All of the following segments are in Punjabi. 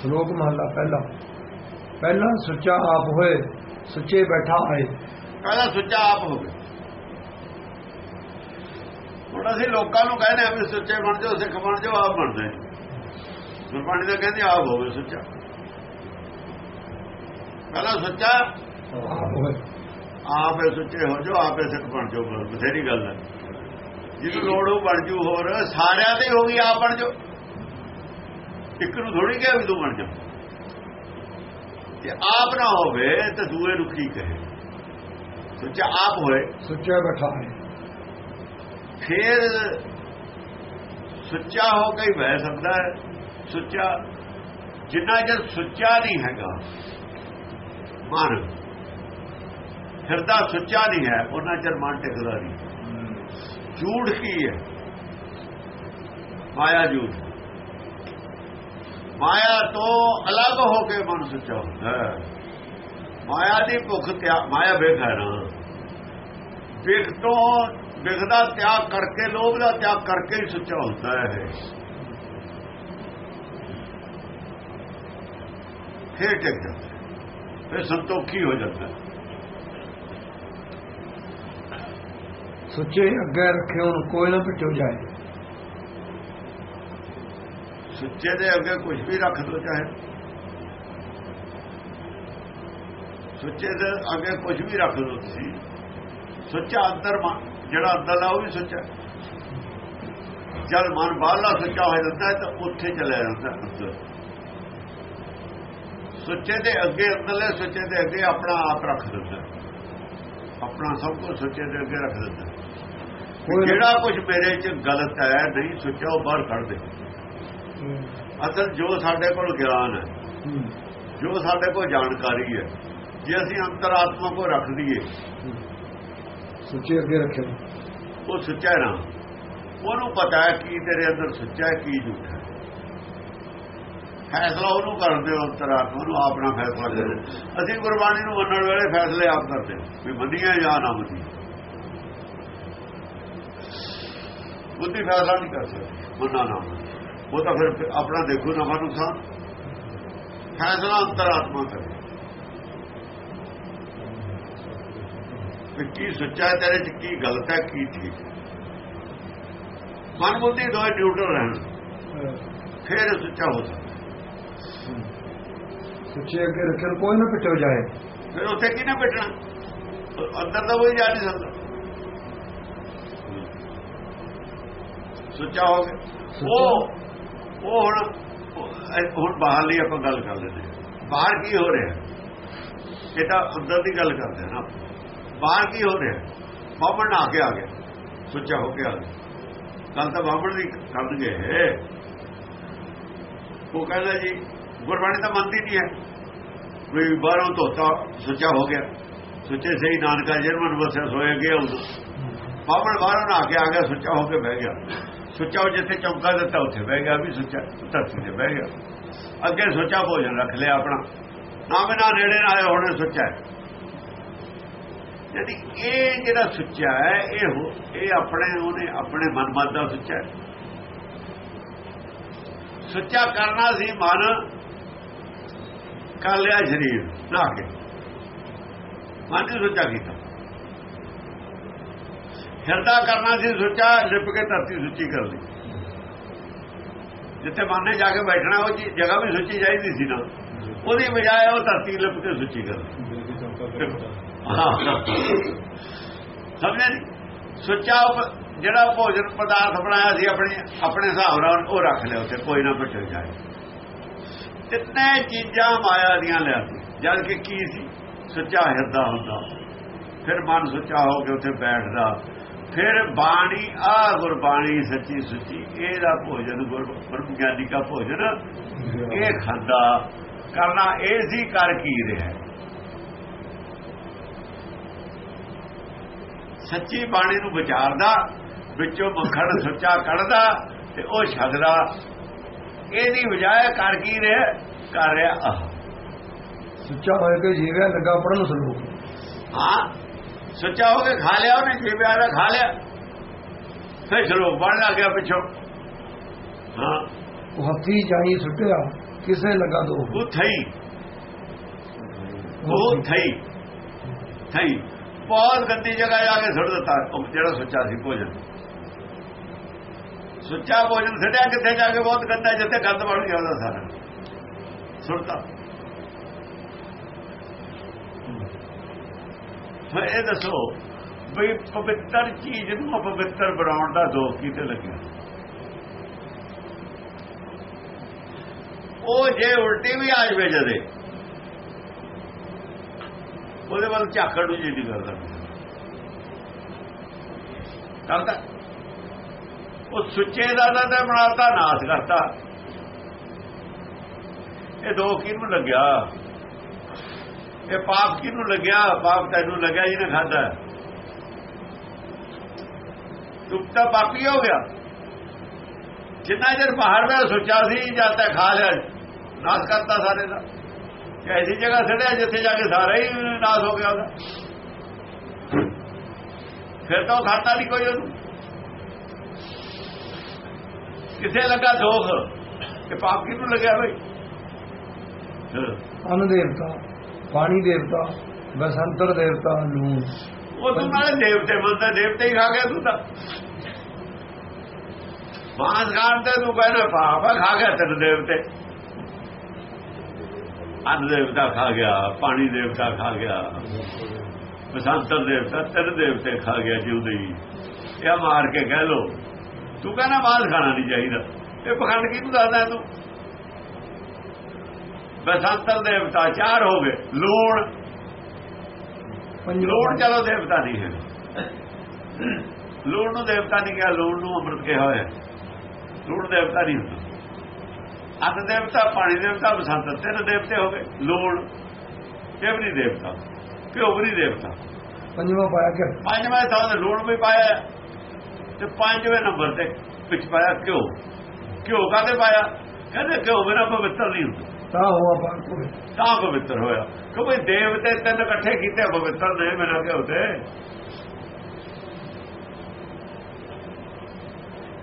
ਸ਼ਲੋਕ ਮਹਲਾ ਪਹਿਲਾ। ਪਹਿਲਾ ਸੁੱਚਾ ਆਪ ਹੋਏ ਸੁੱਚੇ ਬੈਠਾ ਆਏ। ਪਹਿਲਾਂ ਸੁੱਚਾ ਆਪ ਹੋਵੇ ਹੁਣ ਅਸੀਂ ਲੋਕਾਂ ਨੂੰ ਕਹਿੰਦੇ ਆ ਵੀ ਸੁੱਚੇ ਬਣ ਜਾਓ ਸਿੱਖ ਬਣ ਜਾਓ ਆਪ ਬਣਦੇ ਗੁਰਬਾਣੀ ਦਾ ਕਹਿੰਦੇ ਆਪ ਹੋਵੇ ਸੁੱਚਾ। ਪਹਿਲਾਂ ਸੁੱਚਾ ਆਪ ਹੋਏ। ਆਪੇ ਸੁੱਚੇ ਹੋ ਜਾਓ ਆਪੇ ਸਿੱਖ ਬਣ ਜਾਓ ਬਸ ਬਥੇਰੀ ਗੱਲ ਹੈ। ਜਿਹਨੂੰ ਲੋੜ ਹੋ ਬਣ ਜੂ ਹੋਰ ਸਾਰਿਆਂ ਤੇ ਹੋ ਗਈ ਆਪ ਬਣ ਜਾਓ। ਇੱਕ ਨੂੰ ਥੋੜੀ ਕਿਹਾ ਵੀ ਤੂੰ ਬਣ ਜਾ। ਜੇ ਆਪ ਨਾ ਹੋਵੇ ਤਾਂ ਦੂਏ ਨੂੰ ਕੀ ਕਹੇ? ਸੁੱਚਾ ਆਪ ਹੋਏ। ਸੁੱਚਾ ਬੈਠਾ ਆਏ ਫਿਰ ਸੁੱਚਾ ਹੋ ਕੇ ਹੀ ਬਹਿ ਸਕਦਾ ਹੈ। ਸੁੱਚਾ ਜਿੰਨਾ ਚਿਰ ਸੁੱਚਾ ਨਹੀਂ ਹੈਗਾ ਮਨ ਹਿਰਦਾ ਸੁੱਚਾ ਨਹੀਂ ਹੈ ਉਹਨਾਂ ਚਿਰ ਮਨ ਟਿਕਦਾ ਨਹੀਂ। ਝੂਠ ਕੀ ਹੈ? ਮਾਇਆ ਝੂਠ। ਮਾਇਆ ਤੋਂ ਅਲੱਗ ਹੋ ਕੇ ਮਨ ਸੁੱਚਾ ਹੁੰਦਾ ਮਾਇਆ ਦੀ ਭੁੱਖ ਤਿਆਗ ਮਾਇਆ ਵੇਖ ਹੈ ਨਾ। ਵੇਖ ਤੋਂ ਵਿਖਦਾ ਤਿਆਗ ਕਰਕੇ, ਲੋਭ ਦਾ ਤਿਆਗ ਕਰਕੇ ਹੀ ਸੁੱਚਾ ਹੁੰਦਾ ਹੈ ਫਿਰ ਟਿਕ ਜਾਂਦਾ ਫਿਰ ਸੰਤੋਖੀ ਹੋ ਜਾਂਦਾ ਹੈ। ਸੁੱਚੇ ਅੱਗੇ ਰੱਖੇ ਉਹਨੂੰ ਕੋਈ ਨਾ ਪਿੱਟੋ ਜਾਏ। ਸੁੱਚੇ ਦੇ ਅੱਗੇ ਕੁਝ ਵੀ ਰੱਖ ਦੋ ਚਾਹੇ ਸੁੱਚੇ ਦੇ ਅੱਗੇ ਕੁਝ ਵੀ ਰੱਖ ਦੋ ਤੁਸੀਂ। ਸੁੱਚਾ ਅੰਦਰ ਜਿਹੜਾ ਅੰਦਰ ਆ ਉਹ ਵੀ ਸੁੱਚਾ। ਜਦ ਮਨ ਬਾਹਰਲਾ ਸੁੱਚਾ ਹੋ ਜਾਂਦਾ ਤਾਂ ਉੱਥੇ ਚਲਾ ਜਾਂਦਾ ਅੰਦਰ। ਸੁੱਚੇ ਦੇ ਅੱਗੇ ਅੰਦਰਲੇ ਸੁੱਚੇ ਦੇ ਅੱਗੇ ਆਪਣਾ ਆਪ ਰੱਖ ਦਿੰਦਾ। ਆਪਣਾ ਸਭ ਕੁਝ ਸੁੱਚੇ ਦੇ ਅੱਗੇ ਰੱਖ ਦਿੰਦਾ ਜਿਹੜਾ ਕੁਝ ਮੇਰੇ 'ਚ ਗਲਤ ਹੈ ਨਹੀਂ ਸੁੱਚਾ ਉਹ ਬਾਹਰ ਕੱਢ ਦੇ। ਅਸਲ ਜੋ ਸਾਡੇ ਕੋਲ ਗਿਆਨ ਹੈ। ਜੋ ਸਾਡੇ ਕੋਲ ਜਾਣਕਾਰੀ ਹੈ ਜੇ ਅਸੀਂ ਅੰਤਰਾਤਮਾ ਕੋ ਰੱਖ ਦਈਏ ਸੁੱਚੇ ਅੱਗੇ ਰੱਖੇ ਉਹ ਸੱਚਾ ਨਾ? ਉਹਨੂੰ ਪਤਾ ਹੈ ਕੀ ਤੇਰੇ ਅੰਦਰ ਸੱਚਾ ਹੈ ਕੀ ਝੂਠਾ ਹੈ। ਫੈਸਲਾ ਉਹਨੂੰ ਕਰਦੇ ਹੋ ਅੰਤਰਾਤਮਾ ਨੂੰ ਆਪਣਾ ਫੈਸਲਾ ਕਰਦੇ ਅਸੀਂ ਗੁਰਬਾਣੀ ਨੂੰ ਮੰਨਣ ਵੇਲੇ ਫੈਸਲੇ ਆਪ ਕਰਦੇ ਵੀ ਮੰਨੀਆਂ ਜਾਂ ਨਾ ਮੰਨੀਆਂ ਬੁੱਧੀ ਫੈਸਲਾ ਨਹੀਂ ਕਰ ਸਕਦੀ ਮੰਨਾ ਨਾ। ਉਹ ਤਾਂ ਫਿਰ ਆਪਣਾ ਦੇਖੋ ਨਫਾ ਨੁਕਸਾਨ। ਫੈਸਲਾ ਅੰਤਰਾਤਮਾ ਕਰੇ ਕੀ ਸੱਚਾ ਤੇਰੇ ਚ ਕੀ ਗਲਤ ਹੈ ਕੀ ਠੀਕ ਮਨ ਬੁੱਧੀ ਦੋਏ ਨਿਊਟਰਲ ਰਹਿਣ। ਫਿਰ ਸੱਚਾ ਹੋ ਸਕਦਾ। ਸੁੱਚੇ ਅੱਗੇ ਰੱਖੇ ਉਹਨੂੰ ਕੋਈ ਨਾ ਪਿੱਟੋ ਜਾਏ। ਫਿਰ ਉੱਥੇ ਕਿਹਨੇ ਬੈਠਣਾ ਅੰਦਰ ਤਾਂ ਕੋਈ ਜਾ ਨਹੀਂ ਸਕਦਾ। ਸੱਚਾ ਹੋ ਗਿਆ। ਉਹ ਉਹ ਹੁਣ ਹੁਣ ਬਾਹਰ ਲਈ ਆਪਾਂ ਗੱਲ ਕਰ ਲੈਂਦੇ ਹਾਂ। ਬਾਹਰ ਕੀ ਹੋ ਰਿਹਾ? ਇਹ ਤਾਂ ਅੰਦਰ ਦੀ ਗੱਲ ਕਰਦੇ ਨਾ ਬਾਹਰ ਕੀ ਹੋ ਰਿਹਾ? ਬਾਹਮਣ ਆ ਕੇ ਆ ਗਿਆ। ਸੁੱਚਾ ਹੋ ਕੇ ਆ ਗਿਆ। ਗੱਲ ਤਾਂ ਬਾਹਮਣ ਦੀ ਕਰਨਗੇ ਉਹ ਕਹਿੰਦਾ ਜੀ, ਗੁਰਬਾਣੀ ਤਾਂ ਮੰਨਦੀ ਨਹੀਂ ਹੈ। ਵੀ ਬਾਹਰੋਂ ਧੋਤਾ, ਸੁੱਚਾ ਹੋ ਗਿਆ। ਸੁੱਚੇ ਸਹੀ ਨਾਨਕਾ ਜਰਮਨ ਵਸਿਆ ਸੋਏ ਗਿਆ ਉਦੋਂ ਬਾਬੜ ਬਾਹਰੋਂ ਨਾ ਕੇ ਆ ਗਿਆ, ਸੁੱਚਾ ਹੋ ਕੇ ਬਹਿ ਗਿਆ। ਸੁੱਚਾ ਉਹ ਜਿੱਥੇ ਚੌਂਕਾ ਦਿੱਤਾ, ਉੱਥੇ ਬਹਿ ਗਿਆ, ਵੀ ਸੁੱਚਾ ਧਰਤੀ ਤੇ ਬਹਿ ਗਿਆ। ਅੱਗੇ ਸੁੱਚਾ ਭੋਜਨ ਰੱਖ ਲਿਆ ਆਪਣਾ। ਨਾ ਬਿਨਾ ਨੇੜੇ ਨਾ ਆਇਆ, ਹੁਣ ਸੁੱਚਾ ਹੈ। ਯਾਨੀ ਇਹ ਜਿਹੜਾ ਸੁੱਚਾ ਹੈ, ਇਹ ਇਹ ਆਪਣੇ, ਉਹਨੇ ਆਪਣੇ ਮਨ ਮਤ ਦਾ ਸੁੱਚਾ ਹੈ। ਸੁੱਚਾ ਕਰਨਾ ਸੀ ਮਨ, ਕਰ ਲਿਆ ਸਰੀਰ ਨਾ ਕੇ। ਮਨ ਨੇ ਸੁੱਚਾ ਕੀਤਾ। ਹਿਰਦਾ ਕਰਨਾ ਸੀ, ਸੁੱਚਾ ਲਿਪ ਕੇ ਧਰਤੀ ਸੁੱਚੀ ਕਰ ਲਈ। ਜਿੱਥੇ ਮਨ ਜਾ ਕੇ ਬੈਠਣਾ, ਉਹ ਜਗ੍ਹਾ ਵੀ ਸੁੱਚੀ ਚਾਹੀਦੀ ਸੀ ਨਾ। ਉਹਦੀ ਬਜਾਏ ਉਹ ਧਰਤੀ ਲਿਪ ਕੇ ਸੁੱਚੀ ਕਰ ਸਮਝਿਆ ਸੁੱਚਾ ਜਿਹੜਾ ਭੋਜਨ ਪਦਾਰਥ ਬਣਾਇਆ ਸੀ, ਆਪਣੇ ਆਪਣੇ ਹਿਸਾਬ ਨਾਲ ਉਹ ਰੱਖ ਲਿਆ ਉੱਥੇ, ਕੋਈ ਨਾ ਬਚਲ ਜਾਏ। ਤਿੰਨੇ ਚੀਜ਼ਾਂ ਮਾਇਆ ਦੀਆਂ ਲਿਆਤੀ ਜਦ ਕਿ ਕੀ ਸੀ? ਸੁੱਚਾ ਹਿਰਦਾ ਹੁੰਦਾ ਫਿਰ ਮਨ ਸੁੱਚਾ ਹੋ ਕੇ ਉੱਥੇ ਬੈਠਦਾ। ਫਿਰ ਬਾਣੀ ਆ ਗੁਰਬਾਣੀ ਸੱਚੀ ਸੁੱਚੀ ਇਹਦਾ ਭੋਜਨ ਗੁਰ ਬ੍ਰਹਮ ਗਿਆਨੀ ਦਾ ਭੋਜਨ ਇਹ ਖਾਂਦਾ ਕਰਨਾ ਇਹ ਸੀ ਕਰ ਕੀ ਰਿਹਾ। ਸੱਚੀ ਬਾਣੀ ਨੂੰ ਵਿਚਾਰਦਾ ਵਿੱਚੋਂ ਮੱਖਣ ਸੱਚਾ ਕੱਢਦਾ ਤੇ ਉਹ ਛਕਦਾ। ਇਹਦੀ ਬਜਾਏ ਕਰ ਕੀ ਰਿਹਾ? ਕਰ ਰਿਹਾ ਆਹ। ਸੁੱਚਾ ਹੋਏ ਕੇ ਜੀਵਿਆ ਲੱਗਾ ਪੜਨ ਸਲੋਕ ਹਾਂ। ਸੱਚਾ ਹੋ ਕੇ ਖਾ ਲਿਆ ਉਹਨੇ ਜੀਵਿਆ ਦਾ ਖਾ ਲਿਆ। ਫਿਰ ਸ਼ਲੋਕ ਬਣ ਲੱਗ ਗਿਆ ਪਿੱਛੋਂ। ਹਾਂ। ਉਹ ਹੱਥੀ ਚਾਹੀ ਸੁੱਟਿਆ ਕਿਸੇ ਲਗਾ ਦੋ। ਉਹ ਥਈ। ਉਹ ਥਈ। ਥਈ। ਬਹੁਤ ਗੰਦੀ ਜਗ੍ਹਾ ਜਾ ਕੇ ਸੁੱਟ ਦਿੱਤਾ। ਉਹ ਜਿਹੜਾ ਸੁੱਚਾ ਸੀ ਭੋਜਨ। ਸੁੱਚਾ ਭੋਜਨ ਛੱਡਿਆ ਕਿੱਥੇ ਜਾ ਕੇ ਬਹੁਤ ਗੰਦਾ ਜਿੱਥੇ ਗੰਦ ਬਣ ਗਿਆ ਉਹਦਾ ਸਾਰਾ। ਸੁੱਟਤਾ। ਫਿਰ ਇਹ ਦੱਸੋ ਵੀ ਪਵਿੱਤਰ ਚੀਜ਼ ਨੂੰ ਅਪਵਿੱਤਰ ਬਣਾਉਣ ਦਾ ਦੋਖ ਕਿਤੇ ਲੱਗਿਆ? ਉਹ ਜੇ ਉਲਟੀ ਵੀ ਆ ਜਵੇ ਜਦੇ, ਉਹਦੇ ਵੱਲ ਝਾਕਣ ਨੂੰ ਜੀ ਨਹੀਂ ਕਰਦਾ ਕਰਦਾ ਉਹ ਸੁੱਚੇ ਦਾ ਦਾ ਤਾਂ ਬਣਾਤਾ ਨਾਸ ਕਰਤਾ। ਇਹ ਦੋ ਕਿਹਨੂੰ ਲੱਗਿਆ? ਇਹ ਪਾਪ ਕਿਹਨੂੰ ਲੱਗਿਆ? ਪਾਪ ਤੈਨੂੰ ਲੱਗਿਆ ਜਿਹਨੇ ਖਾਦਾ ਤੂੰ ਤਾਂ ਪਾਪੀ ਹੋ ਗਿਆ। ਜਿੰਨਾ ਚਿਰ ਬਾਹਰ ਦਾ ਸੋਚਿਆ ਸੀ, ਜਦ ਤੱਕ ਖਾ ਲਿਆ। ਨਾਸ ਕਰਤਾ ਸਾਰੇ ਦਾ। ਐਸੀ ਜਗ੍ਹਾ ਛੜਿਆ ਜਿੱਥੇ ਜਾ ਕੇ ਸਾਰਾ ਹੀ ਨਾਸ ਹੋ ਗਿਆ ਉਹਦਾ। ਫਿਰ ਤਾਂ ਉਹ ਖਾਤਾ ਨਹੀਂ ਕੋਈ ਉਹਨੂੰ। ਕਿਸੇ ਲੱਗਾ ਦੋਖ? ਕਿ ਪਾਪ ਕਿਹਨੂੰ ਲੱਗਿਆ ਬਈ? ਅਨ ਪਾਣੀ ਦੇਵਤਾ, ਬਸੰਤਰ ਦੇਵਤਾ ਨੂੰ ਉਹ ਤੂੰ ਨਾਲੇ ਦੇਵਤੇ ਮੰਨਦਾ ਦੇਵਤੇ ਹੀ ਖਾ ਗਿਆ ਤੂੰ ਤਾਂ। ਮਾਸ ਖਾਣ ਤੇ ਤੂੰ ਕਹਿੰਦਾ ਪਾਪ ਖਾ ਗਿਆ ਤੇਰੇ ਦੇਵਤੇ। ਅੰਨ ਦੇਵਤਾ ਖਾ ਗਿਆ, ਪਾਣੀ ਦੇਵਤਾ ਖਾ ਗਿਆ। ਬਸੰਤਰ ਦੇਵਤਾ, ਤੇਰੇ ਦੇਵਤੇ ਖਾ ਗਿਆ ਜਿਉਂਦੇ ਹੀ। ਇਹ ਮਾਰ ਕੇ ਕਹਿ ਲੋ ਤੂੰ ਕਹਿੰਦਾ, ਮਾਸ ਖਾਣਾ ਨਹੀਂ ਚਾਹੀਦਾ। ਇਹ ਪਖੰਡ ਕਿਹਨੂੰ ਦੱਸਦਾ ਤੂੰ? ਬਸੰਤਰ ਦੇਵਤਾ ਚਾਰ ਹੋ ਗਏ। ਲੂਣ ਲੂਣ ਚਲੋ ਦੇਵਤਾ ਨਹੀਂ ਹੈ। ਲੂਣ ਨੂੰ ਦੇਵਤਾ ਨਹੀਂ ਕਿਹਾ ਲੂਣ ਨੂੰ ਅੰਮ੍ਰਿਤ ਕਿਹਾ ਹੋਇਆ। ਲੂਣ ਦੇਵਤਾ ਨਹੀਂ ਹੁੰਦਾ। ਅੰਨ ਦੇਵਤਾ ਪਾਣੀ ਦੇਵਤਾ ਬਸੰਤ ਤਿੰਨ ਦੇਵਤੇ ਹੋ ਗਏ। ਲੂਣ ਨਹੀਂ ਦੇਵਤਾ ਘਿਓ ਵੀ ਨਹੀਂ ਦੇਵਤਾ। ਪੰਜਵਾਂ ਪਾਇਆ ਕਿ ਪੰਜਵੇਂ ਥਾਂ ਤੇ ਲੂਣ ਵੀ ਪਾਇਆ ਤੇ ਪੰਜਵੇਂ ਨੰਬਰ ਤੇ ਵਿੱਚ ਪਾਇਆ ਘਿਓ। ਘਿਓ ਕਾਤੇ ਪਾਇਆ? ਕਹਿੰਦੇ ਘਿਓ ਮੇਰਾ ਪਵਿੱਤਰ ਨਹੀਂ ਹੁੰਦਾ। ਤਾਂ ਹੋਆ ਹੋਏ ਤਾਂ ਪਵਿੱਤਰ ਹੋਇਆ। ਕਿਉਂਕਿ ਦੇਵਤੇ ਤਿੰਨ ਇਕੱਠੇ ਕੀਤੇ ਪਵਿੱਤਰ ਨਹੀਂ ਮੇਰਾ ਘਿਓ ਤੇ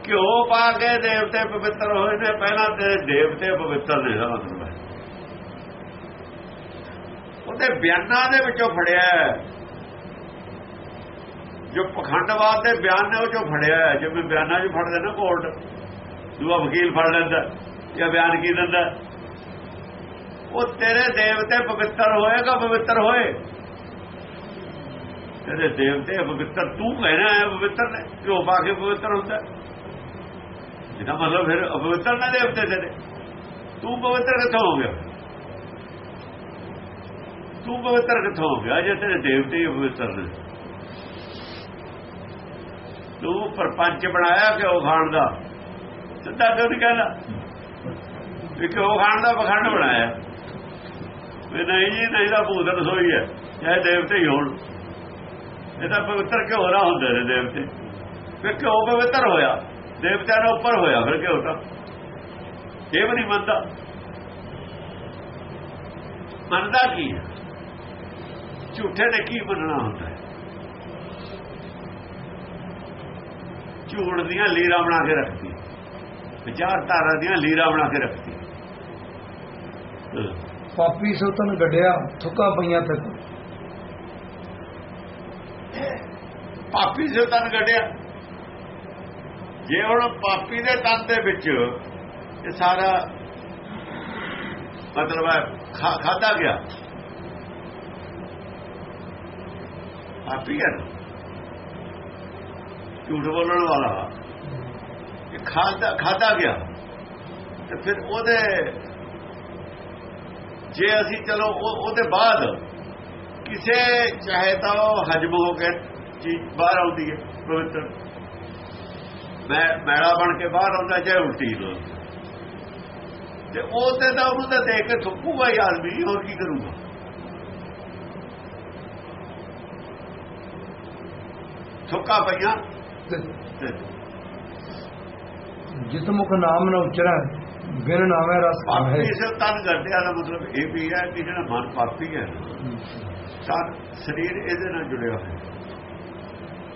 ਘਿਓ ਪਾ ਕੇ ਦੇਵਤੇ ਪਵਿੱਤਰ ਹੋਏ ਨੇ। ਪਹਿਲਾਂ ਤੇ ਦੇਵਤੇ ਪਵਿੱਤਰ ਨੇ ਦਾ ਮਤਲਬ ਹੈ। ਉਹਦੇ ਬਿਆਨਾਂ ਦੇ ਵਿੱਚੋਂ ਫੜਿਆ। ਜੋ ਪਖੰਡਵਾਦ ਦੇ ਬਿਆਨ ਨੇ ਉਹ ਚੋਂ ਫੜਿਆ ਹੈ। ਜਿਵੇਂ ਬਿਆਨਾਂ 'ਚ ਫੜਦੇ ਨਾ ਕੋਰਟ। ਦੂਆ ਵਕੀਲ ਫੜ ਲੈਂਦਾ। ਜਾਂ ਬਿਆਨ ਕੀ ਦਿੰਦਾ? ਉਹ ਤੇਰੇ ਦੇਵਤੇ ਪਵਿੱਤਰ ਹੋਏਗਾ ਪਵਿੱਤਰ ਹੋਏ? ਤੇਰੇ ਦੇਵਤੇ ਪਵਿੱਤਰ, ਤੂੰ ਕਹਿਣਾ ਹੈ ਪਵਿੱਤਰ ਨੇ ਕਿਉਂ ਪਾ ਕੇ ਪਵਿੱਤਰ ਹੁੰਦਾ? ਇਹਦਾ ਮਤਲਬ ਫਿਰ ਅਪਵਿੱਤਰ ਨਾ ਦੇਵਤੇ ਤੇਰੇ। ਤੂੰ ਪਵਿੱਤਰ ਕਿੱਥੋਂ ਹੋ ਗਿਆ? ਤੂੰ ਪਵਿੱਤਰ ਕਿੱਥੋਂ ਹੋ ਗਿਆ ਜੇ ਤੇਰੇ ਦੇਵਤੇ ਹੀ ਪਵਿੱਤਰ ਨੇ? ਤੂੰ ਪਰਪੰਚ ਬਣਾਇਆ ਕਿ ਉਹ ਖਾਣ ਦਾ। ਸਿੱਧਾ ਕਿਉਂ ਨਹੀਂ ਕਹਿੰਦਾ ਵੀ ਕਿਉਂ ਖਾਣ ਦਾ ਪਖੰਡ ਬਣਾਇਆ। ਵੀ ਨਹੀਂ ਜੀ, ਨਹੀਂ ਤਾਂ ਭੂਤ ਰਸੋਈ ਹੈ, ਚਾਹੇ ਦੇਵਤੇ ਹੀ ਹੋਣ। ਇਹ ਤਾਂ ਪਵਿੱਤਰ ਕਿਉਂ ਨਾ ਹੁੰਦੇ ਨੇ ਦੇਵਤੇ। ਫਿਰ ਕਿਉਂ ਪਵਿੱਤਰ ਹੋਇਆ, ਦੇਵਤਿਆਂ ਨਾਲ ਉੱਪਰ ਹੋਇਆ ਫਿਰ ਕਿਉਂ ਤਾਂ। ਇਹ ਵੀ ਨਹੀਂ ਮੰਨਦਾ। ਮੰਨਦਾ ਕੀ ਹੈ? ਝੂਠੇ ਨੇ ਕੀ ਮੰਨਣਾ ਹੁੰਦਾ ਹੈ? ਝੂਠ ਦੀਆਂ ਲੀਰਾਂ ਬਣਾ ਕੇ ਰੱਖਦੀ ਵਿਚਾਰਧਾਰਾ ਦੀਆਂ ਲੀਰਾਂ ਬਣਾ ਕੇ ਰੱਖਦੀ ਪਾਪੀ ਸੋ ਤਨ ਗੱਡਿਆ, ਥੁੱਕਾ ਪਈਆਂ ਤੱਕ ਪਾਪੀ ਸੇ ਤਨ ਗੱਡਿਆ। ਜੇ ਹੁਣ ਪਾਪੀ ਦੇ ਤਨ ਦੇ ਵਿੱਚ ਇਹ ਸਾਰਾ ਮਤਲਬ ਹੈ, ਖਾ- ਖਾਧਾ ਗਿਆ। ਪਾਪੀ ਹੈ ਝੂਠ ਬੋਲਣ ਵਾਲਾ। ਇਹ ਖਾਦਾ ਖਾਦਾ ਗਿਆ। ਤੇ ਫਿਰ ਉਹਦੇ ਜੇ ਅਸੀਂ ਚਲੋ ਉਹਦੇ ਬਾਅਦ ਕਿਸੇ ਚਾਹੇ ਤਾਂ ਉਹ ਹਜਮ ਹੋ ਕੇ ਚੀਜ਼ ਬਾਹਰ ਆਉਂਦੀ ਹੈ, ਪਵਿੱਤਰ। ਮੈਂ ਮੈਲਾ ਬਣ ਕੇ ਬਾਹਰ ਆਉਂਦਾ, ਚਾਹੇ ਉਲਟੀ ਲੋ ਤੇ ਉਹ ਤੇ ਤਾਂ ਉਹਨੂੰ ਤਾਂ ਦੇਖ ਕੇ ਥੁੱਕੂਗਾ ਹੀ ਆਦਮੀ, ਹੋਰ ਕੀ ਕਰੂਗਾ? ਥੁੱਕਾ ਪਈਆਂ। ਤੇ ਤੇ ਨਾਮ ਨਾ ਉਚਰੈ ਬਿਨ ਨਾਮੈ ਰਸ ਪਾਪੀ ਸੇ ਤਨ ਗੱਡਿਆ ਦਾ ਮਤਲਬ ਇਹ ਵੀ ਹੈ ਕਿ ਜਿਹੜਾ ਮਨ ਪਾਪੀ ਹੈ ਤਾਂ ਸਰੀਰ ਇਹਦੇ ਨਾਲ ਜੁੜਿਆ ਹੋਇਆ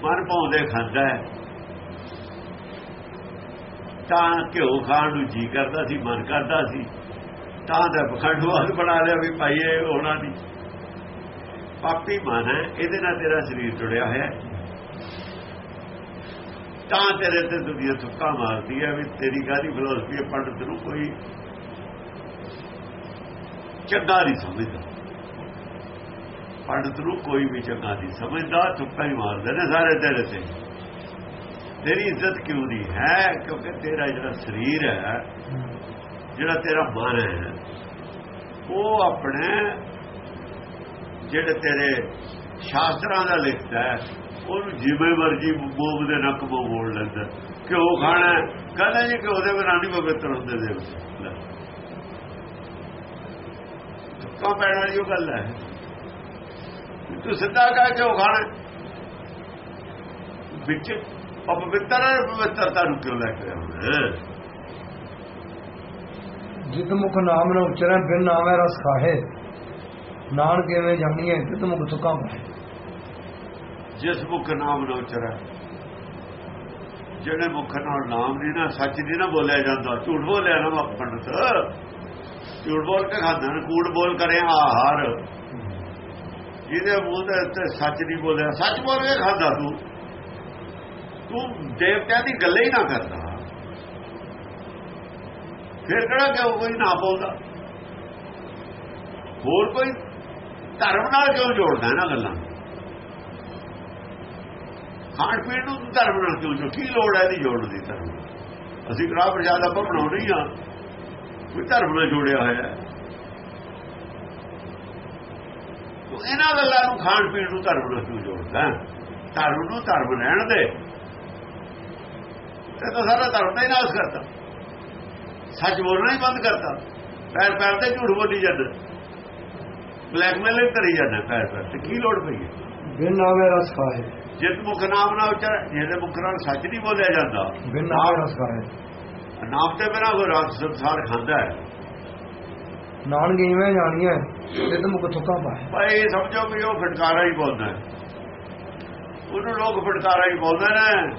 ਮਨ ਪਾਉਂਦੇ ਖਾਂਦਾ ਹੈ। ਤਾਂ ਘਿਓ ਖਾਣ ਨੂੰ ਜੀ ਕਰਦਾ ਸੀ ਮਨ ਕਰਦਾ ਸੀ। ਤਾਂ ਦਾ ਪਖੰਡਵਾਦ ਬਣਾ ਲਿਆ ਵੀ ਭਾਈ ਇਹ ਹੋਣਾ ਨਹੀਂ ਪਾਪੀ ਮਨ ਹੈ ਇਹਦੇ ਨਾਲ ਤੇਰਾ ਸਰੀਰ ਜੁੜਿਆ ਹੋਇਆ ਹੈ। ਤਾਂ ਤੇਰੇ ਤੇ ਦੁਨੀਆ ਤੁੱਕਾ ਮਾਰਦੀ ਹੈ ਵੀ ਤੇਰੀ ਕਾਹਦੀ ਫਿਲਾਸਫੀ ਹੈ, ਪੰਡਤ ਨੂੰ ਕੋਈ ਚੰਗਾ ਨਹੀਂ ਸਮਝਦਾ। ਪੰਡਤ ਨੂੰ ਕੋਈ ਵੀ ਚੰਗਾ ਨਹੀਂ ਸਮਝਦਾ ਤੁੱਕਾ ਹੀ ਮਾਰਦੇ ਨੇ ਸਾਰੇ ਤੇਰੇ ਤੇ। ਤੇਰੀ ਇੱਜ਼ਤ ਕਿਉਂ ਨਹੀਂ ਹੈ? ਕਿਉਂਕਿ ਤੇਰਾ ਜਿਹੜਾ ਸਰੀਰ ਹੈ, ਜਿਹੜਾ ਤੇਰਾ ਮਨ ਹੈ, ਉਹ ਆਪਣੇ ਜਿਹੜੇ ਤੇਰੇ ਸ਼ਾਸਤਰਾਂ ਦਾ ਲਿਖਦਾ ਹੈ ਉਹਨੂੰ ਜਿਵੇਂ ਮਰਜ਼ੀ ਮੋਮ ਦੇ ਨੱਕ ਮੋ ਮੋੜ ਲੈਂਦਾ। ਘਿਓ ਖਾਣਾ ਕਹਿੰਦਾ ਜੀ ਘਿਓ ਉਹਦੇ ਬਿਨਾਂ ਨਹੀਂ ਪਵਿੱਤਰ ਹੁੰਦੇ ਦੇ ਲੈ। ਪੈਣ ਵਾਲੀ ਉਹ ਗੱਲ ਹੈ। ਤੂੰ ਸਿੱਧਾ ਕਹਿ ਘਿਓ ਖਾਣਾ ਵਿੱਚ ਅਪਵਿੱਤਰ ਹੈ ਪਵਿੱਤਰਤਾ ਨੂੰ ਕਿਉਂ ਲੈ ਕੇ ਆਉਣਾ ਜਿਤ ਮੁਖ ਨਾਮ ਨ ਉਚਰੈ ਬਿਨ ਨਾਮੈ ਰਸ ਖਾਹੇ। ਨਾਨਕ ਐਵੇਂ ਜਾਣੀਏ ਤਿਤ ਮੁਖ ਤੁਕਾਂ ਪਾਏ। ਜਿਸ ਮੁਖ ਨਾਮ ਨਾ ਉਚਰੈ ਜਿਹੜੇ ਮੁਖ ਨਾਲ ਨਾਮ ਨਹੀਂ ਨਾ, ਸੱਚ ਨਹੀਂ ਨਾ ਬੋਲਿਆ ਜਾਂਦਾ। ਝੂਠ ਬੋਲਿਆ ਨਾ ਵਾ ਪੰਡਤ। ਝੂਠ ਬੋਲ ਕੇ ਖਾਂਦਾ ਕੂੜ ਬੋਲ ਕਰਿਆ ਆਹਾਰ। ਜਿਹਦੇ ਮੂੰਹ ਦੇ ਉੱਤੇ ਸੱਚ ਨਹੀਂ ਬੋਲਿਆ, ਸੱਚ ਬੋਲ ਕੇ ਖਾਂਦਾ ਤੂੰ। ਤੂੰ ਦੇਵਤਿਆਂ ਦੀ ਗੱਲੇ ਹੀ ਨਾ ਕਰਦਾ। ਫਿਰ ਕਿਹੜਾ ਕਿਉਂ ਕੋਈ ਨਾ ਬੋਲਦਾ? ਹੋਰ ਕੋਈ ਧਰਮ ਨਾਲ ਕਿਉਂ ਜੋੜਦਾ ਇਹਨਾਂ ਗੱਲਾਂ? ਖਾਣ ਪੀਣ ਨੂੰ ਧਰਮ ਨਾਲ ਕਿਉਂ ਜੋ ਕੀ ਲੋੜ ਹੈ ਇਹਦੀ ਜੋੜਨ ਦੀ ਧਰਮ ਅਸੀਂ ਕੜਾ ਪ੍ਰਸ਼ਾਦ ਆਪਾਂ ਬਣਾਉਣੀ ਹੀ ਆ ਕੋਈ ਧਰਮ ਨਾਲ ਜੋੜਿਆ ਹੋਇਆ ਹੈ। ਇਹਨਾਂ ਗੱਲਾਂ ਨੂੰ ਖਾਣ ਪੀਣ ਨੂੰ ਧਰਮ ਨਾਲ ਕਿਉਂ ਜੋੜਦਾ ਧਰਮ ਨੂੰ ਧਰਮ ਰਹਿਣ ਦੇ। ਇਹ ਤਾਂ ਸਾਰਾ ਧਰਮ ਦਾ ਹੀ ਨਾਸ ਕਰਤਾ। ਸੱਚ ਬੋਲਣਾ ਹੀ ਬੰਦ ਕਰਤਾ। ਪੈਰ ਪੈਰ ਤੇ ਝੂਠ ਬੋਲੀ ਜਾਂਦਾ। ਬਲੈਕਮੇਲਿੰਗ ਕਰੀ ਜਾਂਦਾ ਪੈਰ ਪੈਰ ਤੇ। ਕੀ ਲੋੜ ਪਈ ਹੈ? ਬਿਨ ਨਾਮੈ ਰਸ ਖਾਹੇ ਜਿਤ ਮੁਖ ਨਾਮ ਨਾ ਉਚਰ ਜਿਹਦੇ ਮੁਖ ਨਾਲ ਸੱਚ ਨਹੀਂ ਬੋਲਿਆ ਜਾਂਦਾ। ਬਿਨ ਨਾਮੈ ਰਸ ਖਾਹੇ ਨਾਮ ਤੇ ਬਿਨਾ ਕੋਈ ਰਾਤ ਸੰਸਾਰ ਖਾਂਦਾ ਹੈ। ਨਾਨਕ ਐਵੇਂ ਜਾਣੀਏ ਤਿਤ ਮੁਖ ਤੁਕਾਂ ਪਾਏ। ਭਾਈ ਸਮਝੋ ਵੀ ਉਹ ਫਟਕਾਰਾ ਹੀ ਬੋਲਦਾ ਹੈ। ਉਹਨੂੰ ਲੋਕ ਫਟਕਾਰਾ ਹੀ ਬੋਲਦੇ ਨੇ।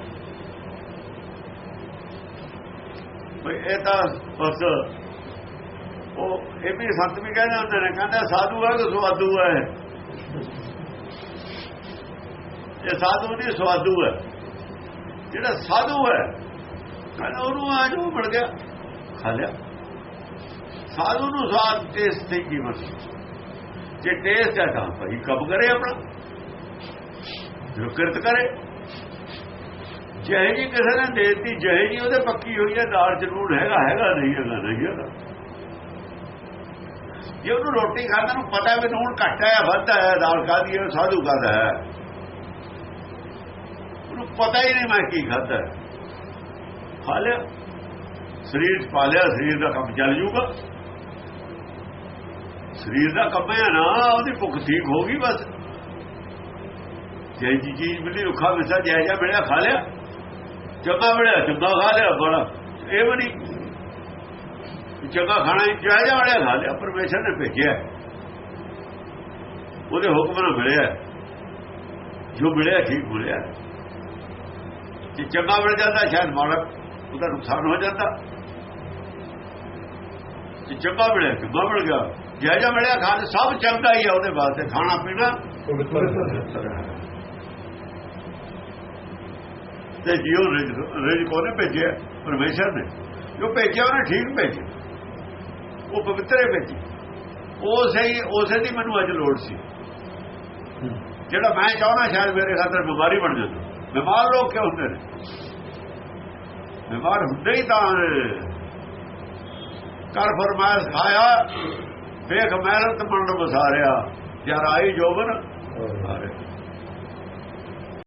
ਵੀ ਇਹ ਤਾਂ ਬਸ ਉਹ ਇਹ ਵੀ ਸੰਤ ਵੀ ਕਹਿੰਦੇ ਹੁੰਦੇ ਨੇ ਕਹਿੰਦਾ ਸਾਧੂ ਹੈ ਕਿ ਸਵਾਦੂ ਹੈ? ਇਹ ਸਾਧੂ ਨਹੀਂ ਸਵਾਦੂ ਹੈ। ਜਿਹੜਾ ਸਾਧੂ ਹੈ, ਕਹਿੰਦਾ ਉਹਨੂੰ ਆ ਜੋ ਮਿਲ ਗਿਆ। ਖਾ ਲਿਆ। ਸਾਧੂ ਨੂੰ ਸਵਾਦ ਟੇਸਟ ਦੀ ਕੀਮਤ ਜੇ ਟੇਸਟ ਹੈ ਤਾਂ ਭਾਈ ਕਬ ਕਰੇ ਆਪਣਾ। ਜੋ ਕਿਰਤ ਕਰੇ। ਜਿਹੇ ਜੀ ਕਿਸੇ ਨੇ ਦੇਤੀ, ਜਿਹੇ ਜੀ ਉਹਦੇ ਪੱਕੀ ਹੋਈ ਹੈ, ਦਾਲ ਜ਼ਰੂਰ ਹੈਗਾ ਹੈਗਾ, ਨਹੀਂ ਹੈਗਾ ਨਹੀਂ ਹੈਗਾ। ਜੇ ਉਹਨੂੰ ਰੋਟੀ ਖਾਂਦਾ ਨੂੰ ਪਤਾ ਵੀ ਹੁਣ ਘੱਟ ਹੈ ਵੱਧ ਹੈ, ਦਾਲ ਕਾਦੀ ਹੈ, ਸਾਧੂ ਕਾਦਾ ਹੈ। ਪਤਾ ਹੀ ਨਹੀਂ ਮੈਂ ਕੀ ਖਾਦਾ ਖਾ ਲਿਆ। ਸਰੀਰ 'ਚ ਪਾ ਲਿਆ, ਸਰੀਰ ਦਾ ਕੰਮ ਚੱਲ ਜੂਗਾ। ਸਰੀਰ ਦਾ ਕੰਮ ਹੈ ਨਾ, ਉਹਦੀ ਭੁੱਖ ਠੀਕ ਹੋ ਗਈ ਬਸ। ਜੇ ਜੀ ਚੀਜ਼ ਮਿਲੀ, ਰੁੱਖਾ ਮਿੱਸਾ ਜੈ ਜਾ ਮਿਲਿਆ, ਖਾ ਲਿਆ। ਚੰਗਾ ਮਿਲਿਆ, ਚੰਗਾ ਖਾ ਲਿਆ, ਬੜਾ। ਇਹ ਵੀ ਨਹੀਂ। ਚੰਗਾ ਖਾਣਾ ਹੀ ਜੈ ਮਿਲਿਆ, ਖਾ ਲਿਆ। ਪਰਮੇਸ਼ਰ ਨੇ ਭੇਜਿਆ। ਉਹਦੇ ਹੁਕਮ ਨਾਲ ਮਿਲਿਆ। ਜੋ ਮਿਲਿਆ, ਠੀਕ ਮਿਲਿਆ। ਜੇ ਚੰਗਾ ਮਿਲ ਜਾਂਦਾ ਸ਼ਾਇਦ ਮਾੜਾ ਉਹਦਾ ਨੁਕਸਾਨ ਹੋ ਜਾਂਦਾ। ਜੇ ਚੰਗਾ ਮਿਲਿਆ ਚੰਗਾ ਮਿਲ ਗਿਆ। ਜੈ ਜਾ ਮਿਲਿਆ ਖਾਣ ਸਭ ਚੰਗਾ ਹੀ ਆ ਉਹਦੇ ਵਾਸਤੇ ਖਾਣਾ ਪੀਣਾ। ਤੇ ਜਿਉ ਰਿਜ ਕੋਨੇ ਭੇਜਿਆ ਪਰਮੇਸ਼ਰ ਨੇ। ਜੋ ਭੇਜਿਆ ਉਹਨੇ ਠੀਕ ਭੇਜਿਆ। ਉਹ ਪਵਿੱਤਰੇ ਭੇਜੀ। ਉਸੇ ਹੀ ਉਸੇ ਦੀ ਮੈਨੂੰ ਅੱਜ ਲੋੜ ਸੀ। ਜਿਹੜਾ ਮੈਂ ਚਾਹਣਾ ਸ਼ਾਇਦ ਮੇਰੇ ਖਾਤਰ ਬਿਮਾਰੀ ਬਣ ਜਾਂਦਾ। ਬਿਮਾਰ ਲੋਕ ਕਿਉਂ ਹੁੰਦੇ ਨੇ। ਬਿਮਾਰ ਹੁੰਦੇ ਹੀ ਤਾਂ ਨੇ। ਕਰ ਫਰਮਾਇਸ਼ ਖਾਇਆ ਵੇਖ ਮਿਹਨਤ ਮੰਡ ਬਸਾਰਿਆ ਜਰ ਜੋਬਨ।